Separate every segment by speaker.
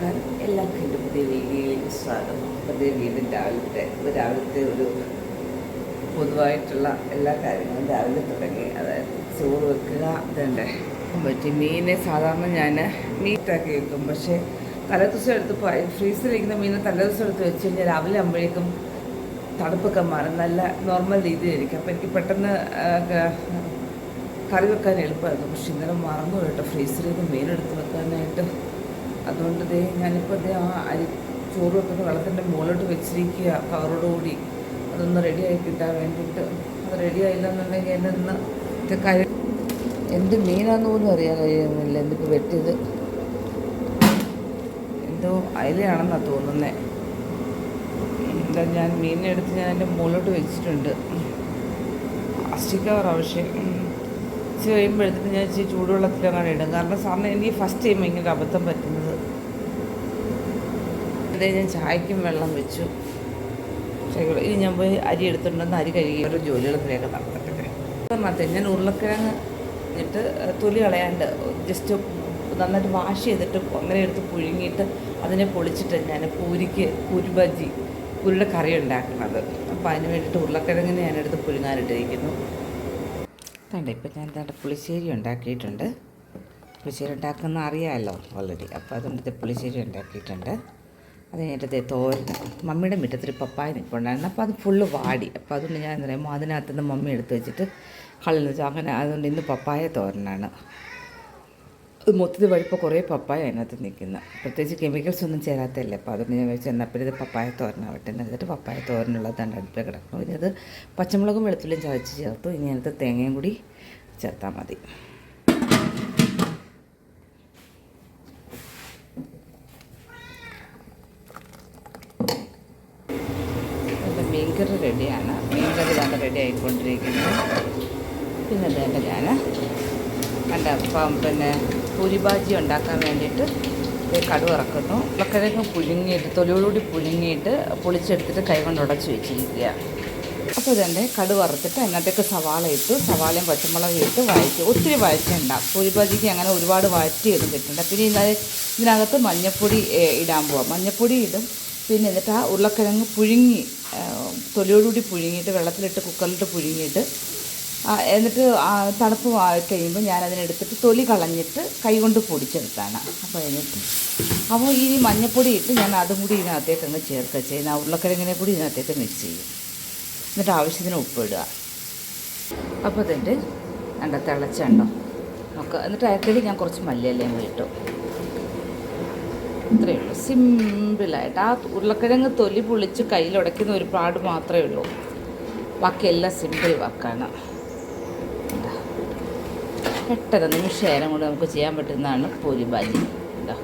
Speaker 1: നമസ്കാരം എല്ലാവർക്കും എന്റെ പുതിയ വീഡിയോയിലേക്ക് സ്വാഗതം. പുതിയ വീടും രാവിലത്തെ രാവിലത്തെ ഒരു പൊതുവായിട്ടുള്ള എല്ലാ കാര്യങ്ങളും രാവിലെ തുടങ്ങി. അതായത് ചോറ് വെക്കുക അതുണ്ട് പറ്റി മീനെ സാധാരണ ഞാൻ മീറ്റാക്കി വെക്കും. പക്ഷേ തലേദിവസം എടുത്ത് ഫ്രീസറിലിരിക്കുന്ന മീനെ തലേദിവസം എടുത്ത് വെച്ച് കഴിഞ്ഞാൽ രാവിലെ ആകുമ്പോഴേക്കും തണുപ്പൊക്കെ മാറും. നല്ല നോർമൽ രീതിയിലായിരിക്കും അപ്പോൾ എനിക്ക് പെട്ടെന്ന് കറി വെക്കാൻ എളുപ്പമായിരുന്നു. പക്ഷെ ഇന്നലെ മറന്നു കേട്ടോ. ഫ്രീസറിൽ നിന്ന് മീനെടുത്ത് വെക്കാനായിട്ട്. അതുകൊണ്ട് ദേ ഞാനിപ്പോൾ ദേ ആ അരി ചോറ് വെക്കുന്ന വെള്ളത്തിന്റെ മുകളിലോട്ട് വെച്ചിരിക്കുക കവറോടുകൂടി. അതൊന്ന് റെഡിയായി കിട്ടാൻ വേണ്ടിയിട്ട്. അത് റെഡി ആയില്ല എന്നുണ്ടെങ്കിൽ എന്നെ ഇന്ന് കഴി എന്ത് മീനാന്ന് പോലും അറിയാൻ കഴിയുന്നില്ല. എന്തിപ്പോൾ വെട്ടിയത് എന്തോ അയിലയാണെന്നാണ് തോന്നുന്നേ. എന്താ ഞാൻ മീനെടുത്ത് ഞാൻ എന്റെ മുകളിലോട്ട് വെച്ചിട്ടുണ്ട്. പ്ലാസ്റ്റിക് കവറാണ് പക്ഷേ. ഇച്ചിരി കഴിയുമ്പോഴത്തേക്ക് ഞാൻ ഇച്ചിരി ചൂടുവെള്ളത്തിലങ്ങനെ ഇടും. കാരണം സാറിന് എനിക്ക് ഫസ്റ്റ് ടൈം ഇങ്ങനെ അബദ്ധം പറ്റുന്നത് അതേ ഞാൻ ചായക്കും വെള്ളം വെച്ചു. ചായക്കുള്ള ഇനി ഞാൻ പോയി അരി എടുത്തിട്ടുണ്ടെന്ന് അരി കഴുകി ഒരു ജോലികളത്തിലേക്ക് നടത്തട്ടെ പറഞ്ഞാൽ ഞാൻ ഉരുളക്കിഴങ്ങ് എന്നിട്ട് തൊലി കളയാണ്ട് ജസ്റ്റ് നന്നായിട്ട് വാഷ് ചെയ്തിട്ട് അങ്ങനെ എടുത്ത് പുഴുങ്ങിയിട്ട് അതിനെ പൊളിച്ചിട്ട് ഞാൻ പൂരിക്ക് കുരുബജി ബജി പൂരിയുടെ കറി ഉണ്ടാക്കുന്നത്. അപ്പോൾ അതിന് വേണ്ടിയിട്ട് ഉരുളക്കിഴങ്ങിനെ ഞാനെടുത്ത് പുഴുങ്ങാനിട്ടിരിക്കുന്നു. വേണ്ട ഇപ്പം ഞാൻ എന്താണ്ട് പുളിശ്ശേരി ഉണ്ടാക്കിയിട്ടുണ്ട്. പുളിശ്ശേരി ഉണ്ടാക്കുന്ന അറിയാമല്ലോ ഓൾറെഡി അപ്പോൾ അതുകൊണ്ട് പുളിശ്ശേരി ഉണ്ടാക്കിയിട്ടുണ്ട്. അത് കഴിഞ്ഞിട്ട് തോരൻ മമ്മിയുടെ മുറ്റത്തിൽ പപ്പായ നിൽപ്പുണ്ടായിരുന്നു അപ്പോൾ അത് ഫുള്ള് വാടി. അപ്പോൾ അതുകൊണ്ട് ഞാൻ എന്താ പറയുമ്പോൾ അതിനകത്ത് നിന്ന് മമ്മി എടുത്ത് വെച്ചിട്ട് കളഞ്ഞു വെച്ചു. അങ്ങനെ അതുകൊണ്ട് ഇന്ന് പപ്പായ തോരനാണ്. അത് മൊത്തത്തിൽ വഴിപ്പോൾ കുറേ പപ്പായ അതിനകത്ത് നിൽക്കുന്നത് പ്രത്യേകിച്ച് കെമിക്കൽസ് ഒന്നും ചേരാത്തല്ലേ അപ്പോൾ അതുകൊണ്ട് ഞാൻ വെച്ച് എന്നാൽ ഇത് പപ്പായ തോരനാവട്ടെ. എന്ന് എന്നിട്ട് പപ്പായ തോരനുള്ളത് തന്നെ അടുപ്പിൽ കിടക്കണം ഇനി അത് പച്ചമുളകും വെളുത്തുള്ളിയും ചതച്ച് ചേർത്തു. ഇനി അതിനകത്ത് തേങ്ങയും കൂടി ചേർത്താൽ മതി എന്റെ മീൻകറി മീൻ കറി തന്നെ റെഡി ആയിക്കൊണ്ടിരിക്കുന്നു പിന്നെ വേണ്ട ഞാൻ എന്റെ അപ്പം പിന്നെ പൂരിബാജി ഉണ്ടാക്കാൻ വേണ്ടിയിട്ട് ദേ കടുക് ഇറക്കുന്നു. ഉരുളക്കിഴങ്ങ് പുഴുങ്ങിയിട്ട് തൊലിയോടുകൂടി പുഴുങ്ങിയിട്ട് പൊളിച്ചെടുത്തിട്ട് കൈകൊണ്ട് ഉടച്ച് വെച്ചിരിക്കുക. അപ്പോൾ ഇതെന്റെ കടു വറുത്തിട്ട് അതിനകത്തേക്ക് സവാള ഇട്ടു. സവാളയും പച്ചമുളകും ഇട്ട് വഴറ്റി ഒത്തിരി വഴറ്റണ്ട പൂരിബാജിക്ക് അങ്ങനെ ഒരുപാട് വഴറ്റിയൊന്നും കിട്ടണ്ട പിന്നെ ഇന്നത് ഇതിനകത്ത് മഞ്ഞപ്പൊടി ഇടാൻ പോവാം. മഞ്ഞപ്പൊടി ഇടും. പിന്നെ എന്നിട്ട് ആ ഉരുളക്കിഴങ്ങ് പുഴുങ്ങി തൊലിയോടുകൂടി പുഴുങ്ങിയിട്ട് വെള്ളത്തിലിട്ട് കുക്കറിലിട്ട് പുഴുങ്ങിയിട്ട് എന്നിട്ട് തണുപ്പ് കഴിയുമ്പോൾ ഞാൻ അതിനെടുത്തിട്ട് തൊലി കളഞ്ഞിട്ട് കൈകൊണ്ട് പൊടിച്ചെടുത്താണ്. അപ്പോൾ എന്നിട്ട് അപ്പോൾ ഈ മഞ്ഞപ്പൊടി ഇട്ട് ഞാൻ അതും കൂടി ഇതിനകത്തേക്ക് അങ്ങ് ചേർക്കുക ചെയ്യുന്ന ഉരുളക്കിഴങ്ങിനെ കൂടി ഇതിനകത്തേക്ക് മിക്സ് ചെയ്യും. എന്നിട്ട് ആവശ്യത്തിന് ഉപ്പിടുക അപ്പോൾ അതിന്റെ കണ്ട തിളച്ചുണ്ടോ നമുക്ക് എന്നിട്ട് അയക്കടി ഞാൻ കുറച്ച് മല്ലിയല്ലേ ഇട്ടു. ഇത്രയേ ഉള്ളൂ. സിമ്പിളായിട്ട് ആ ഉരുളക്കിഴങ്ങ് തൊലി പൊളിച്ച് കയ്യിലുടയ്ക്കുന്ന ഒരു പാട് മാത്രമേ ഉള്ളൂ. ബാക്കിയെല്ലാം സിമ്പിൾ എന്താ പെട്ടെന്ന് നിമിഷം കൊണ്ട് നമുക്ക് ചെയ്യാൻ പറ്റുന്നതാണ് പൂരി ബാജി എന്താ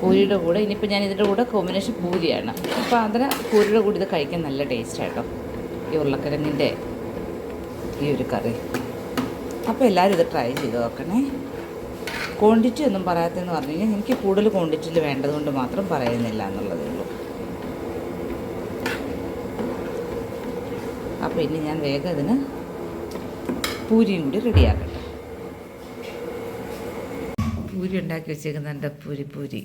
Speaker 1: പൂരിയുടെ കൂടെ ഇനിയിപ്പോൾ ഞാൻ ഇതിന്റെ കൂടെ കോമ്പിനേഷൻ പൂരിയാണ്. അപ്പോൾ അതിന് പൂരിയുടെ കൂടി ഇത് കഴിക്കാൻ നല്ല ടേസ്റ്റാട്ടോ ഈ ഉരുളക്കിഴങ്ങിന്റെ ഈ ഒരു കറി. അപ്പോൾ എല്ലാവരും ഇത് ട്രൈ ചെയ്ത് നോക്കണേ. ക്വാണ്ടിറ്റി ഒന്നും പറയാത്തതെന്ന് പറഞ്ഞു കഴിഞ്ഞാൽ എനിക്ക് കൂടുതൽ ക്വാണ്ടിറ്റിയിൽ വേണ്ടതുകൊണ്ട് മാത്രം പറയുന്നില്ല എന്നുള്ളതേ ഉള്ളൂ. അപ്പോൾ ഇനി ഞാൻ വേഗം അതിന് പൂരിയും കൂടി റെഡിയാക്കട്ടെ. പൂരി ഉണ്ടാക്കി വെച്ചേക്കുന്ന എന്റെ പൂരി പൂരി.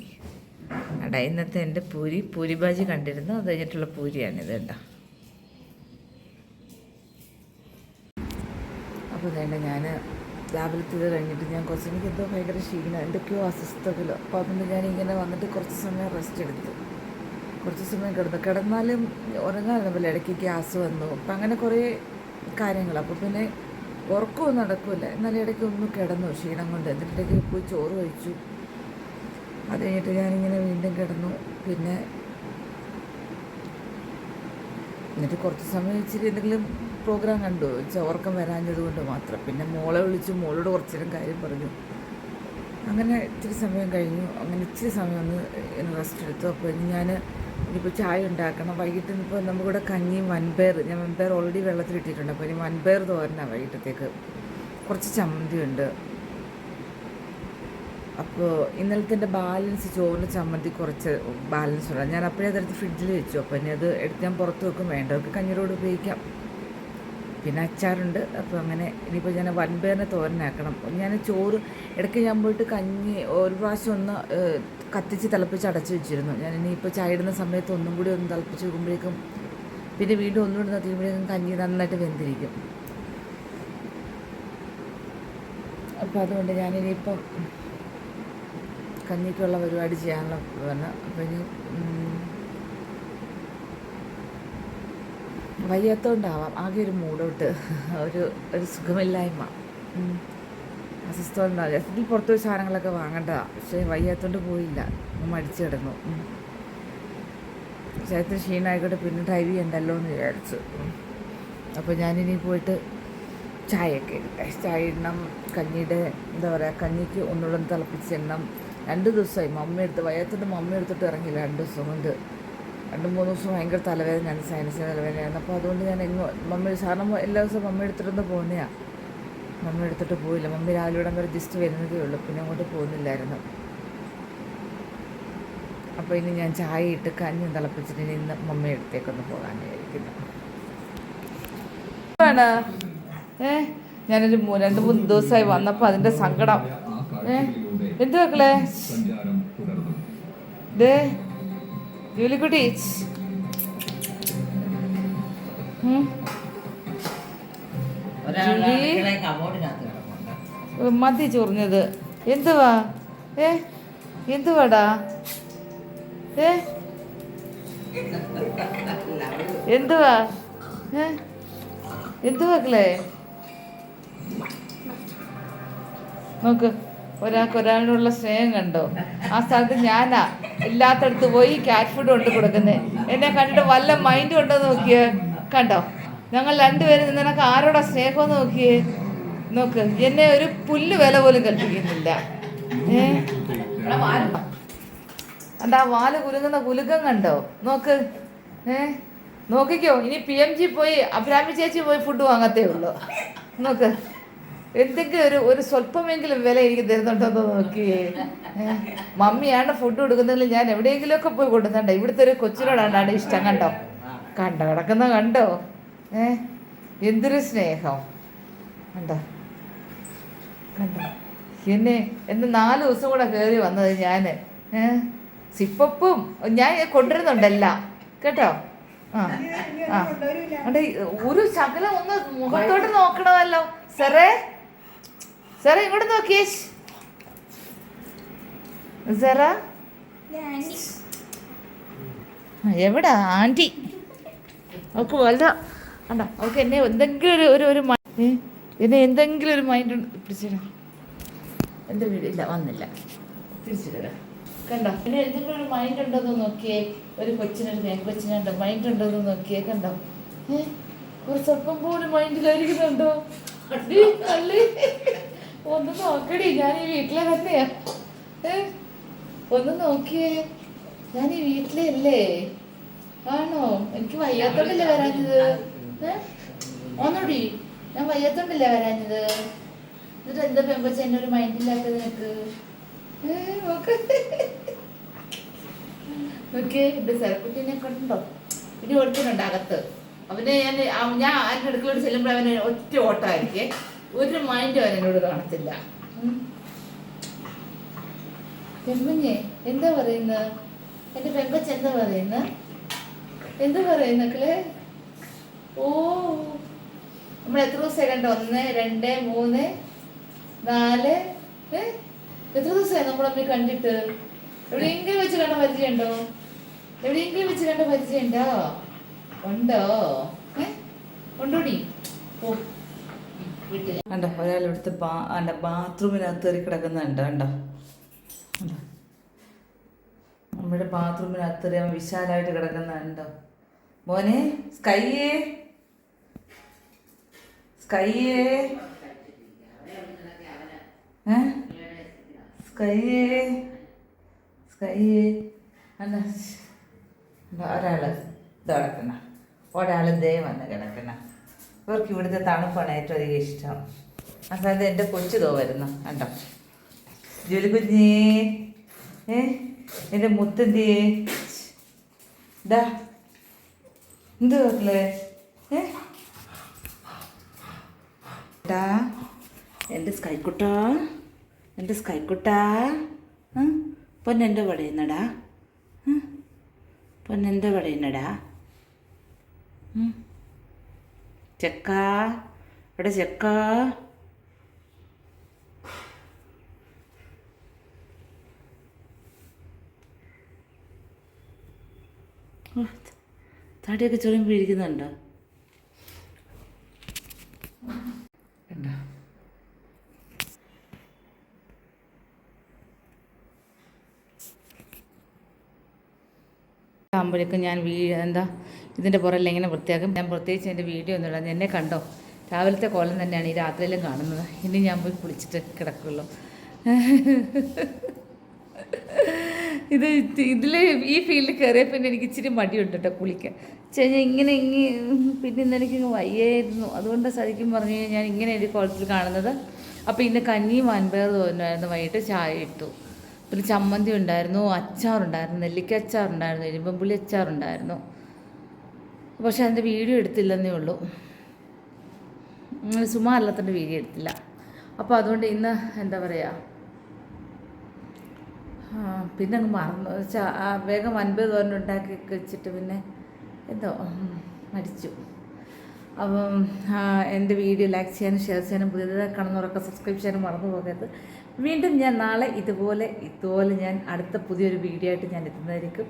Speaker 1: അടാ ഇന്നത്തെ എന്റെ പൂരി പൂരി ബാജി കണ്ടിരുന്നു അത് കഴിഞ്ഞിട്ടുള്ള പൂരിയാണിത് കേട്ടോ. അപ്പോൾ വേണ്ട ഞാൻ രാവിലത്തെ ഇത് കഴിഞ്ഞിട്ട് ഞാൻ കുറച്ച് എനിക്ക് എന്തോ ഭയങ്കര ക്ഷീണം. എന്തൊക്കെയോ അസ്വസ്ഥതകൾ അപ്പോൾ അതുകൊണ്ട് ഞാൻ ഇങ്ങനെ വന്നിട്ട് കുറച്ച് സമയം റെസ്റ്റ് എടുത്തു. കുറച്ച് സമയം കിടന്നു. കിടന്നാലും ഉറങ്ങാറുണ്ടല്ലോ ഇടയ്ക്ക് ഗ്യാസ് വന്നു. അപ്പം അങ്ങനെ കുറേ കാര്യങ്ങൾ അപ്പോൾ പിന്നെ ഉറക്കമൊന്നും നടക്കില്ല. എന്നാലും ഇടയ്ക്ക് ഒന്ന് കിടന്നു. ക്ഷീണം കൊണ്ട്. എന്നിട്ടിടയ്ക്ക് പോയി ചോറ് കഴിച്ചു. അത് കഴിഞ്ഞിട്ട് ഞാനിങ്ങനെ വീണ്ടും കിടന്നു. പിന്നെ എന്നിട്ട് കുറച്ച് സമയം ഇച്ചിരി എന്തെങ്കിലും പ്രോഗ്രാം കണ്ടു. ഉറക്കം വരാഞ്ഞത് കൊണ്ട് മാത്രം. പിന്നെ മോളെ വിളിച്ചു. മോളോട് കുറച്ചേരം കാര്യം പറഞ്ഞു. അങ്ങനെ ഇച്ചിരി സമയം കഴിഞ്ഞു. അങ്ങനെ ഇച്ചിരി സമയം ഒന്ന് റെസ്റ്റ് എടുത്തു. അപ്പോൾ ഞാൻ ഇനിയിപ്പോൾ ചായ ഉണ്ടാക്കണം. വൈകിട്ട് ഇപ്പോൾ നമുക്കിവിടെ കഞ്ഞിയും വൻപയർ ഞാൻ വൻപയർ ഓൾറെഡി വെള്ളത്തിലിട്ടിട്ടുണ്ട് അപ്പോൾ ഇനി വൻപയർ തോരനാണ് വൈകിട്ടത്തേക്ക്. കുറച്ച് ചമ്മന്തി ഉണ്ട്. അപ്പോൾ ഇന്നലത്തെ എന്റെ ബാലൻസ് ചോറിന് ചമ്മന്തി കുറച്ച് ബാലൻസ് ഉണ്ട് ഞാൻ അപ്പോഴേ അതെടുത്ത് ഫ്രിഡ്ജിൽ വെച്ചു. അപ്പോൾ ഇനി അത് എടുത്ത് ഞാൻ പുറത്ത് വെക്കും. വേണ്ടവർക്ക് കഞ്ഞിരോട് ഉപയോഗിക്കാം. പിന്നെ അച്ചാറുണ്ട്. അപ്പോൾ അങ്ങനെ ഇനിയിപ്പോൾ ഞാൻ വൻപേറിനെ തോരനാക്കണം. ഞാൻ ചോറ് ഇടയ്ക്ക് ഞാൻ പോയിട്ട് കഞ്ഞി ഒരു പ്രാവശ്യം ഒന്ന് കത്തിച്ച് തിളപ്പിച്ച് അടച്ചു വെച്ചിരുന്നു. ഞാൻ ഇനിയിപ്പോൾ ചായ ഇടുന്ന സമയത്ത് ഒന്നും കൂടി ഒന്ന് തിളപ്പിച്ച് വെക്കുമ്പോഴേക്കും പിന്നെ വീണ്ടും ഒന്നും കൂടി നിർത്തിയുമ്പോഴേക്കും കഞ്ഞി നന്നായിട്ട് വെന്തിരിക്കും. അപ്പോൾ അതുകൊണ്ട് ഞാനിനിയിപ്പം കഞ്ഞിക്കുള്ള പരിപാടി ചെയ്യാനുള്ള പറഞ്ഞു. അപ്പോൾ ഇനി ഉം, വയ്യാത്തോണ്ടാവാം. ആകെ ഒരു മൂടോട്ട്. ഒരു ഒരു സുഖമില്ലായ്മ. അസ്വസ്ഥമുണ്ടാവില്ല ഇതിൽ പുറത്ത് പോയി സാധനങ്ങളൊക്കെ വാങ്ങേണ്ടതാണ് പക്ഷേ വയ്യാത്തോണ്ട് പോയില്ല. മടിച്ചു കിടന്നു. ശരീരത്തിന് ക്ഷീണമായിക്കോട്ടെ പിന്നെ ഡ്രൈവ് ചെയ്യണ്ടല്ലോ എന്ന് വിചാരിച്ചു. അപ്പോൾ ഞാനിനി പോയിട്ട് ചായയൊക്കെ ഇടട്ടെ ചായ ഇടണം. കഞ്ഞിയുടെ എന്താ പറയുക കഞ്ഞിക്ക് ഒന്നുകൂടെ ഒന്ന് തിളപ്പിച്ചിടണം രണ്ട് ദിവസമായി. മമ്മ എടുത്ത് വയ്യാത്തോണ്ട് മമ്മ എടുത്തിട്ട് ഇറങ്ങിയില്ല. രണ്ട് ദിവസം കൊണ്ട്. രണ്ട് മൂന്ന് ദിവസം ഭയങ്കര തലവേദനയാണ് സൈനസിന് തലവേദനയാണ് അപ്പോൾ അതുകൊണ്ട് ഞാൻ എങ്ങോ മമ്മി സാറിന് എല്ലാ ദിവസവും മമ്മ എടുത്തിട്ടൊന്ന് പോകുന്നതാണ് മമ്മ എടുത്തിട്ട് പോയില്ല മമ്മി രാവിലെ ഇവിടെ വരെ ജസ്റ്റ് വരുന്നതേ ഉള്ളൂ. പിന്നെ അങ്ങോട്ട് പോകുന്നില്ലായിരുന്നു. അപ്പോൾ ഇനി ഞാൻ ചായ ഇട്ട് കഞ്ഞി തിളപ്പിച്ചിട്ട് ഇനി ഇന്ന് മമ്മ അടുത്തേക്കൊന്ന് പോകാൻ വിചാരിക്കുന്നു. ആണ്? ഏ? ഞാനൊരു രണ്ട് മൂന്ന് ദിവസമായി വന്നപ്പോൾ അതിന്റെ സങ്കടം. ഏ? എന്ത് മക്കളെ? ഡേ ജൂലിക്കുട്ടി. മതി ചൊറിഞ്ഞത്. എന്തുവാ? ഏ? എന്തുവാടാ? ഏ? എന്തുവാ? ഏ? എന്തുവാക്കളെ നോക്ക്. ഒരാൾക്ക് ഒരാളിനുള്ള സ്നേഹം കണ്ടോ? ആ സ്ഥലത്ത് ഞാനാ. ഇല്ലാത്തടത്ത് പോയി ക്യാറ്റ് ഫുഡ് കൊണ്ട് കൊടുക്കുന്നത് എന്നെ കണ്ടിട്ട് വല്ല മൈൻഡ് ഉണ്ടോ നോക്കിയേ. കണ്ടോ? ഞങ്ങൾ രണ്ടുപേരും നിനക്ക് ആരോടാ സ്നേഹം നോക്കിയേ? നോക്ക് എന്നെ ഒരു പുല്ല് വില പോലും കൽപ്പിക്കുന്നില്ല. എന്താ വാൽ കുലുങ്ങുന്ന കുലുക്കം കണ്ടോ? നോക്ക്. ഏ? നോക്കിക്കോ. ഇനി പി എം ജി പോയി അഭിരാമി ചേച്ചി പോയി ഫുഡ് വാങ്ങത്തേ ഉള്ളൂ. നോക്ക്. എന്തെങ്കിലും ഒരു ഒരു സ്വല്പമെങ്കിലും വില എനിക്ക് തരുന്നുണ്ടോ നോക്കിയേ? മമ്മിയാണ് ഫുഡ് കൊടുക്കുന്നതിൽ ഞാൻ എവിടെയെങ്കിലുമൊക്കെ പോയി കൊടുക്കണ്ട ഇവിടുത്തെ ഒരു കൊച്ചിനോടാണ് ഇഷ്ടം കണ്ടോ? കണ്ടോ? കിടക്കുന്ന കണ്ടോ? ഏ എന്തൊരു സ്നേഹം. കണ്ടോ? കണ്ടോ? എന്നെ എന്ന് നാല് ദിവസം കൂടെ കയറി വന്നത് ഞാൻ. സിപ്പപ്പും ഞാൻ കൊണ്ടുവരുന്നുണ്ടെല്ലാം. കേട്ടോ? ആ ആ. ഒരു ശകലം ഒന്ന് മുഖത്തോട്ട് നോക്കണമല്ലോ. സാറേ സാറേ ഇങ്ങോട്ട് നോക്കിയേ. സാറ? എവിടാ? ആന്റി. ഓക്ക് വല്ല അണ്ട ഓക്കെ എന്നെ എന്തെങ്കിലും ഒരു ഒരു ഒരു എന്നെ എന്തെങ്കിലും ഒരു മൈൻഡ് പിടിച്ചിടാ. എന്റെ വീടില്ല വന്നില്ല. തിരിച്ചിടുക കണ്ടോ? പിന്നെ എന്തെങ്കിലും ഒരു മൈൻഡ് ഉണ്ടോന്ന് നോക്കിയേ. ഒരു കൊച്ചിനൊരു പെൺകൊച്ചിനുണ്ടോ മൈൻഡ് ഉണ്ടോന്ന് നോക്കിയേ. കണ്ടോ? ഏഹ് ഒരു സ്വല്പം പോലും മൈൻഡിലായിരിക്കുന്നുണ്ടോ അല്ലേ ഒന്ന് നോക്കടി ഞാൻ ഈ വീട്ടിലെ തന്നെയാ ഏ? ഒന്ന് നോക്കിയേ. ഞാൻ ഈ വീട്ടിലല്ലേ? ആണോ? എനിക്ക് വയ്യാത്തോണ്ടല്ലേ വരാഞ്ഞത്? ഒന്നുടി ഞാൻ വയ്യാത്തോണ്ടല്ലേ വരാഞ്ഞത്? എന്നിട്ട് എന്താ പെമ്പച്ച എന്നെ ഒരു മൈൻഡില്ലാത്തത് നിനക്ക്. നോക്കിയേ എന്റെ സെറക്കുട്ടീനെ കണ്ടോ? ഇനി ഓടിക്കുന്നുണ്ട് അകത്ത്. അവനെ ഞാൻ ഞാൻ അതിന്റെ അടുക്കളോട് ചെല്ലുമ്പോൾ അവന് ഒറ്റ ഓട്ടമായിരിക്കേ. ഒരു മൈൻഡ് അവൻ എന്നോട് കാണത്തില്ല. പെൺകുഞ്ഞെ എന്താ പറയുന്ന? എന്റെ പെൺകൊച്ച് എന്താ പറയുന്ന? എന്താ പറയുന്നക്കളെ ഓ നമ്മൾ എത്ര ദിവസമായി കണ്ടോ? ഒന്ന് രണ്ട് മൂന്ന് നാല് എത്ര ദിവസമായി നമ്മൾ തമ്മിൽ കണ്ടിട്ട്? എവിടെയെങ്കിലും വെച്ച് കണ്ട പരിചയമുണ്ടോ? എവിടെയെങ്കിലും വെച്ച് കണ്ട പരിചയമുണ്ടോ? ഉണ്ടോ? ഏ? ഉണ്ടോടി? ഓ കണ്ടോ? ഒരാൾ ഇവിടുത്തെ ബാ അല്ല ബാത്റൂമിനകത്ത് കയറി കിടക്കുന്നുണ്ട് കണ്ടോ? നമ്മുടെ ബാത്റൂമിനകത്ത് കയറി വിശാലമായിട്ട് കിടക്കുന്നുണ്ടോ മോനെ സ്കൈയേ. സ്കൈയേ. സ്കൈയേ. സ്കൈയേ. അല്ല ഒരാൾ ഇത് കിടക്കണം ഒരാൾ ദേ വന്ന് കിടക്കുന്ന ഇവർക്ക് ഇവിടുത്തെ തണുപ്പാണ് ഏറ്റവും അധികം ഇഷ്ടം ആ സ്ഥലത്ത് എന്റെ കൊച്ചു തോ വരുന്നു കണ്ടോ ജോലി കുഞ്ഞേ ഏ എന്റെ മുത്തന്തിയേ ഇതാ എന്ത് മക്കളെ ഏ എന്റെ സ്കൈക്കുട്ടാ എന്റെ സ്കൈക്കുട്ടാ? പൊന്നെന്റെ പടയുന്നടാ? പൊന്നെന്റെ പടയുന്നടാ. ചെക്ക. എടാ ചെക്ക. തടിയൊക്കെ ചൊറിയുമ്പോൾ വീഴിക്കുന്നുണ്ടോ ആകുമ്പോഴേക്കും ഞാൻ വീ എന്താ? ഇതിന്റെ പുറകിൽ ഇങ്ങനെ വൃത്തിയാക്കും? ഞാൻ പ്രത്യേകിച്ച് എന്റെ വീഡിയോ ഒന്നും ഇടാൻ എന്നെ കണ്ടോ? രാവിലത്തെ കോലം തന്നെയാണ് ഈ രാത്രിയിലും കാണുന്നത്. ഇനി ഞാൻ പോയി കുളിച്ചിട്ട് കിടക്കുള്ളൂ. ഇത് ഇതിൽ ഈ ഫീൽഡിൽ കയറിയ പിന്നെ എനിക്ക് ഇച്ചിരി മടിയുണ്ട് കേട്ടോ കുളിക്കാൻ. വെച്ചാൽ ഇങ്ങനെ ഇങ്ങി പിന്നെ ഇന്ന് എനിക്ക് വയ്യായിരുന്നു. അതുകൊണ്ട് ശരിക്കും പറഞ്ഞു കഴിഞ്ഞാൽ ഞാൻ ഇങ്ങനെ ഒരു കുളത്തിൽ കാണുന്നത്. അപ്പോൾ ഇന്ന് കഞ്ഞിയും അൻപയറും തോന്നുമായിരുന്നു. വൈകിട്ട് ചായ ഇട്ടു. പിന്നെ ചമ്മന്തി ഉണ്ടായിരുന്നു. അച്ചാറുണ്ടായിരുന്നു. നെല്ലിക്ക അച്ചാറുണ്ടായിരുന്നു. ഇരുമ്പമ്പുള്ളി അച്ചാറുണ്ടായിരുന്നു. പക്ഷെ അതിന്റെ വീഡിയോ എടുത്തില്ലെന്നേ ഉള്ളൂ. സുമാ അല്ലാത്തതിന്റെ വീഡിയോ എടുത്തില്ല. അപ്പോൾ അതുകൊണ്ട് ഇന്ന് എന്താ പറയുക പിന്നെ അങ്ങ് മറന്നു. വേഗം അൻപത് തോരൻ ഉണ്ടാക്കി വെച്ചിട്ട് പിന്നെ എന്തോ മരിച്ചു. അപ്പം എന്റെ വീഡിയോ ലൈക്ക് ചെയ്യാനും ഷെയർ ചെയ്യാനും പുതിയതായി കാണുന്നവരൊക്കെ സബ്സ്ക്രൈബ് ചെയ്യാനും മറന്നു പോകരുത്. വീണ്ടും ഞാൻ നാളെ ഇതുപോലെ ഇതുപോലെ ഞാൻ അടുത്ത പുതിയൊരു വീഡിയോ ആയിട്ട് ഞാൻ എത്തുന്നതായിരിക്കും.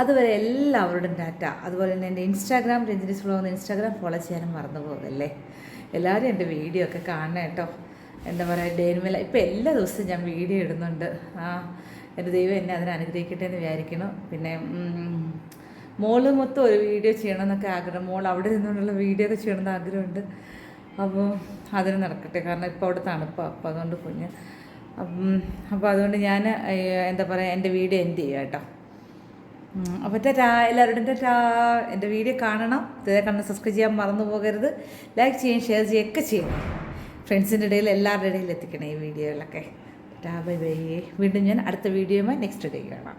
Speaker 1: അതുവരെ എല്ലാവരുടെയും ഡാറ്റ അതുപോലെ തന്നെ എന്റെ ഇൻസ്റ്റാഗ്രാം രഞ്ജനി ഫ്ലോ എന്ന ഇൻസ്റ്റാഗ്രാം ഫോളോ ചെയ്യാനും മറന്നു പോകല്ലേ? എല്ലാവരും എന്റെ വീഡിയോ ഒക്കെ കാണണം കേട്ടോ. എന്താ പറയുക ഡേനുമല ഇപ്പം എല്ലാ ദിവസവും ഞാൻ വീഡിയോ ഇടുന്നുണ്ട്. ആ എന്റെ ദൈവം എന്നെ അതിനെ അനുഗ്രഹിക്കട്ടെ എന്ന് വിചാരിക്കണം പിന്നെ മോൾ മൊത്തം ഒരു വീഡിയോ ചെയ്യണമെന്നൊക്കെ ആഗ്രഹം. മോൾ അവിടെ നിന്നുകൊണ്ടുള്ള വീഡിയോ ഒക്കെ ചെയ്യണമെന്ന് ആഗ്രഹമുണ്ട്. അപ്പോൾ അതിന് നടക്കട്ടെ. കാരണം ഇപ്പോൾ അവിടെ തണുപ്പാണ് അപ്പോൾ അതുകൊണ്ട് കുഞ്ഞ് അപ്പോൾ അതുകൊണ്ട് ഞാൻ എന്താ പറയുക എന്റെ വീഡിയോ എൻഡ് ചെയ്യാം കേട്ടോ. അപ്പോൾ ടാ എല്ലാവരുടെയും ടാ എന്റെ വീഡിയോ കാണണം. ഇതേ കണ്ണ് സബ്സ്ക്രൈബ് ചെയ്യാൻ മറന്നു പോകരുത്. ലൈക്ക് ചെയ്യും ഷെയർ ചെയ്യുകയൊക്കെ ചെയ്യണം ഫ്രണ്ട്സിന്റെ ഇടയിൽ എല്ലാവരുടെ ഇടയിൽ എത്തിക്കണം ഈ വീഡിയോയിലൊക്കെ ടാ ബൈ ബൈ. വീണ്ടും ഞാൻ അടുത്ത വീഡിയോയുമായി നെക്സ്റ്റ് ഡേ കാണാം.